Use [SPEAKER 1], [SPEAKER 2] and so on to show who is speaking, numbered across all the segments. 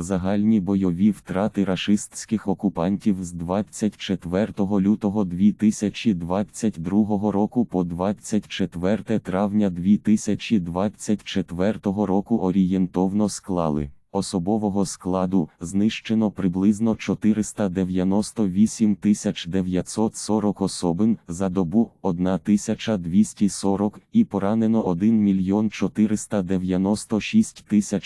[SPEAKER 1] Загальні бойові втрати рашистських окупантів з 24 лютого 2022 року по 24 травня 2024 року орієнтовно склали. Особового складу знищено приблизно 498 940 особин за добу 1240 і поранено 1 мільйон 496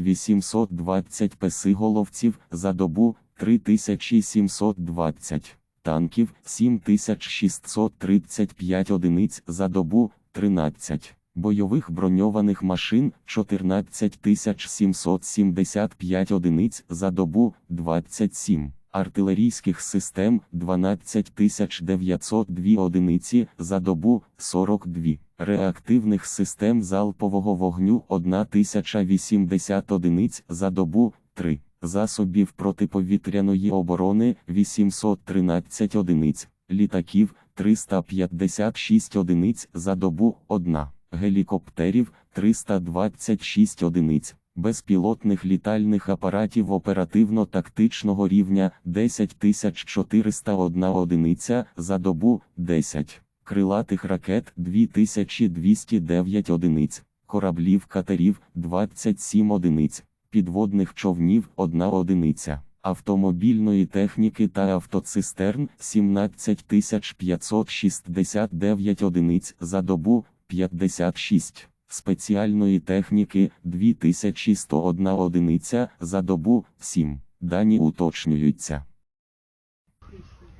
[SPEAKER 1] 820 песиголовців за добу 3720 танків 7635 одиниць за добу 13 бойових броньованих машин 14775 одиниць за добу 27, артилерійських систем 12902 одиниці за добу 42, реактивних систем залпового вогню 1080 одиниць за добу 3, засобів протиповітряної оборони 813 одиниць, літаків 356 одиниць за добу 1 гелікоптерів 326 одиниць, безпілотних літальних апаратів оперативно-тактичного рівня 10401 одиниця за добу 10, крилатих ракет 2209 одиниць, кораблів катерів 27 одиниць, підводних човнів 1 одиниця. Автомобільної техніки та автоцистерн 17569 одиниць за добу 56, спеціальної техніки 2101 одиниця за добу 7. Дані уточнюються.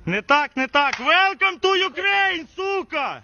[SPEAKER 2] Не так, не так. Welcome to Ukraine, сука!